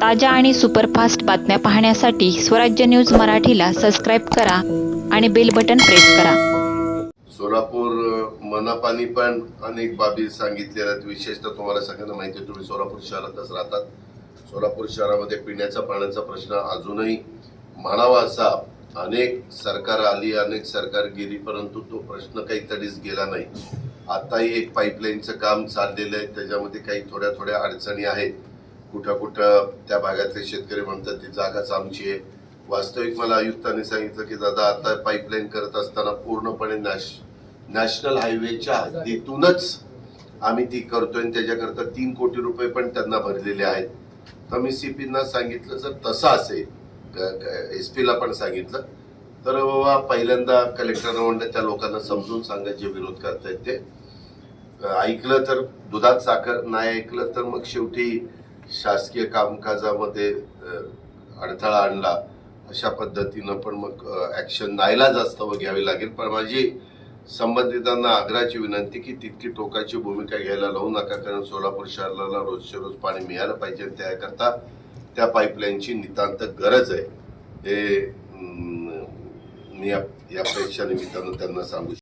ताज्या आणि सुपरफास्ट बातम्या पाहण्यासाठी स्वराज्य न्यूज मराठीला सबस्क्राईब करा आणि बेल बटन प्रेस करा. सोलापूर मनापानी पण अनेक बाबी सांगितलेल्या आहेत. विशेषतः तुम्हाला सगळ्यांना माहिती आहे तुम्ही सोलापूर शहरातच राहतात. सोलापूर शहरामध्ये पिण्याचा पाण्याचा प्रश्न अजूनही म्हणावा असा अनेक सरकार आली अनेक सरकार गेली परंतु तो प्रश्न काही तडीच गेला नाही. आताही एक पाईपलाईनचं काम चाललेलं आहे. त्याच्यामध्ये काही थोड्या थोड्या अडचणी आहेत. कुठं कुठं त्या भागातले शेतकरी म्हणतात ती जागाच आमची आहे. वास्तविक मला आयुक्तांनी सांगितलं की दादा आता पाईपलाईन करत असताना पूर्णपणे नॅश नॅशनल हायवेच्या हद्दीतूनच आम्ही ती करतोय आणि त्याच्याकरता तीन कोटी रुपये पण त्यांना भरलेले आहेत. तर मी सीपीना सांगितलं जर तसं असेल. एस पीला पण सांगितलं. तर बाबा पहिल्यांदा कलेक्टर म्हणलं त्या लोकांना समजून सांगा जे विरोध करतायत ते. ऐकलं तर दुधात साखर नाही ऐकलं तर मग शेवटी शासकीय कामकाजामध्ये अडथळा आणला अशा पद्धतीनं पण मग ॲक्शन नाईलाज असतं घ्यावी लागेल. पण माझी संबंधितांना आग्रहाची विनंती की तितकी टोकाची भूमिका घ्यायला लावू नका कारण सोलापूर शहराला रोजचे रोज पाणी मिळालं पाहिजे त्याकरता त्या पाईपलाईनची नितांत गरज आहे. हे मी या या परीक्षा निमित्तानं त्यांना सांगू